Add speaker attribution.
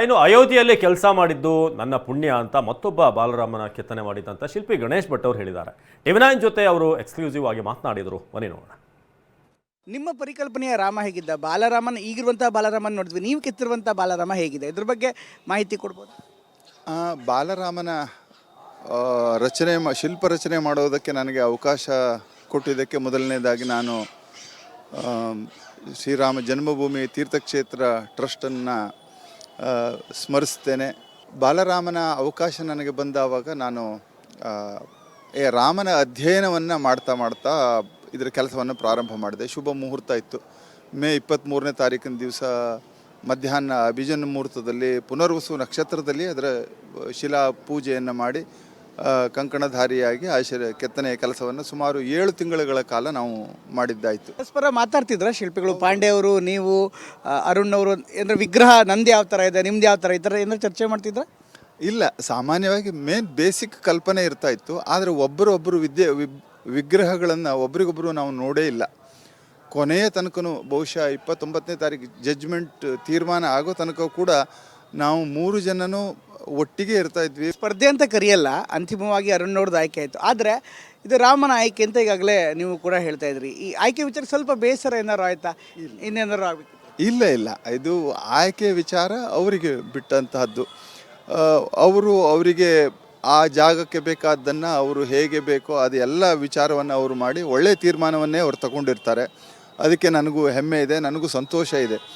Speaker 1: ಇನ್ನು ಅಯೋಧ್ಯೆಯಲ್ಲಿ ಕೆಲಸ ಮಾಡಿದ್ದು ನನ್ನ ಪುಣ್ಯ ಅಂತ ಮತ್ತೊಬ್ಬ ಬಾಲರಾಮನ ಕೆತ್ತನೆ ಮಾಡಿದಂತ ಶಿಲ್ಪಿ ಗಣೇಶ್ ಭಟ್ ಅವರು ಹೇಳಿದ್ದಾರೆ. ಟಿವಿನಾಯನ್ ಜೊತೆ ಅವರು ಎಕ್ಸ್ಕ್ಲೂಸಿವ್ ಆಗಿ ಮಾತನಾಡಿದರು. ಬನ್ನಿ ನೋಡೋಣ.
Speaker 2: ನಿಮ್ಮ ಪರಿಕಲ್ಪನೆಯ ರಾಮ ಹೇಗಿದ್ದ? ಬಾಲರಾಮನ್ ಈಗಿರುವಂತಹ ಬಾಲರಾಮನ್ ನೋಡಿದ್ವಿ. ನೀವು ಕೆತ್ತಿರುವಂತಹ ಬಾಲರಾಮ ಹೇಗಿದೆ? ಇದ್ರ ಬಗ್ಗೆ ಮಾಹಿತಿ ಕೊಡ್ಬೋದು.
Speaker 3: ಆ, ಬಾಲರಾಮನ ಆ, ರಚನೆ ಮಾ- ಶಿಲ್ಪ ರಚನೆ ಮಾಡೋದಕ್ಕೆ ನನಗೆ ಅವಕಾಶ ಕೊಟ್ಟಿದ್ದಕ್ಕೆ ಮೊದಲನೇದಾಗಿ ನಾನು ಶ್ರೀರಾಮ ಜನ್ಮಭೂಮಿ ತೀರ್ಥಕ್ಷೇತ್ರ ಟ್ರಸ್ಟನ್ನು ಸ್ಮರಿಸ್ತೇನೆ. ಬಾಲರಾಮನ ಅವಕಾಶ ನನಗೆ ಬಂದಾವಾಗ ನಾನು ಏ, ರಾಮನ ಅಧ್ಯಯನವನ್ನು ಮಾಡ್ತಾ ಮಾಡ್ತಾ ಇದರ ಕೆಲಸವನ್ನು ಪ್ರಾರಂಭ ಮಾಡಿದೆ. ಶುಭ ಮುಹೂರ್ತ ಇತ್ತು. ಮೇ ಇಪ್ಪತ್ತ್ಮೂರನೇ ತಾರೀಕಿನ ದಿವಸ ಮಧ್ಯಾಹ್ನ ಅಭಿಜನ್ ಮುಹೂರ್ತದಲ್ಲಿ ಪುನರ್ವಸು ನಕ್ಷತ್ರದಲ್ಲಿ ಅದರ ಶಿಲಾ ಪೂಜೆಯನ್ನು ಮಾಡಿ ಕಂಕಣಧಾರಿಯಾಗಿ ಆಶ್ಚರ್ಯ ಕೆತ್ತನೆಯ ಕೆಲಸವನ್ನು ಸುಮಾರು ಏಳು ತಿಂಗಳುಗಳ ಕಾಲ ನಾವು ಮಾಡಿದ್ದಾಯಿತು.
Speaker 2: ಪರಸ್ಪರ ಮಾತಾಡ್ತಿದ್ರ ಶಿಲ್ಪಿಗಳು? ಪಾಂಡೆ ಅವರು ನೀವು ಅರುಣ್ ಅವರು ಅಂದ್ರೆ ವಿಗ್ರಹ ನಂದು ಯಾವ ಥರ ಇದೆ ನಿಮ್ದು ಯಾವ ಥರ ಈ ಥರ ಏನಾದ್ರು ಚರ್ಚೆ ಮಾಡ್ತಿದ್ರ?
Speaker 3: ಇಲ್ಲ ಸಾಮಾನ್ಯವಾಗಿ ಮೇನ್ ಬೇಸಿಕ್ ಕಲ್ಪನೆ ಇರ್ತಾ ಇತ್ತು ಆದರೆ ಒಬ್ಬರೊಬ್ಬರು ವಿದ್ಯೆ ವಿಗ್ರಹಗಳನ್ನು ಒಬ್ರಿಗೊಬ್ಬರು ನಾವು ನೋಡೇ ಇಲ್ಲ. ಕೊನೆಯ ತನಕನೂ ಬಹುಶಃ ಇಪ್ಪತ್ತೊಂಬತ್ತನೇ ತಾರೀಕು ಜಡ್ಜ್ಮೆಂಟ್ ತೀರ್ಮಾನ ಆಗೋ ತನಕ ಕೂಡ ನಾವು ಮೂರು ಜನನೂ ಒಟ್ಟಿಗೆ ಇರ್ತಾ ಇದ್ವಿ.
Speaker 2: ಸ್ಪರ್ಧೆ ಅಂತ ಕರೆಯಲ್ಲ ಅಂತಿಮವಾಗಿ ಅರುಣ್ ಅವ್ರದ್ದು ಆಯ್ಕೆ ಆಯಿತು. ಆದರೆ ಇದು ರಾಮನ ಆಯ್ಕೆ ಅಂತ ಈಗಾಗಲೇ ನೀವು ಕೂಡ ಹೇಳ್ತಾ ಇದ್ರಿ. ಈ ಆಯ್ಕೆ ವಿಚಾರ ಸ್ವಲ್ಪ ಬೇಸರ ಏನಾರು ಆಯ್ತಾ? ಇನ್ನೇನಾರು ಆಗ್ಬೇಕು
Speaker 3: ಇಲ್ಲ ಇಲ್ಲ. ಇದು ಆಯ್ಕೆ ವಿಚಾರ ಅವರಿಗೆ ಬಿಟ್ಟಂತಹದ್ದು. ಅವರು ಅವರಿಗೆ ಆ ಜಾಗಕ್ಕೆ ಬೇಕಾದ್ದನ್ನು ಅವರು ಹೇಗೆ ಬೇಕೋ ಅದು ಎಲ್ಲ ವಿಚಾರವನ್ನು ಅವರು ಮಾಡಿ ಒಳ್ಳೆಯ ತೀರ್ಮಾನವನ್ನೇ ಅವರು ತಗೊಂಡಿರ್ತಾರೆ. ಅದಕ್ಕೆ ನನಗೂ ಹೆಮ್ಮೆ ಇದೆ ನನಗೂ ಸಂತೋಷ ಇದೆ.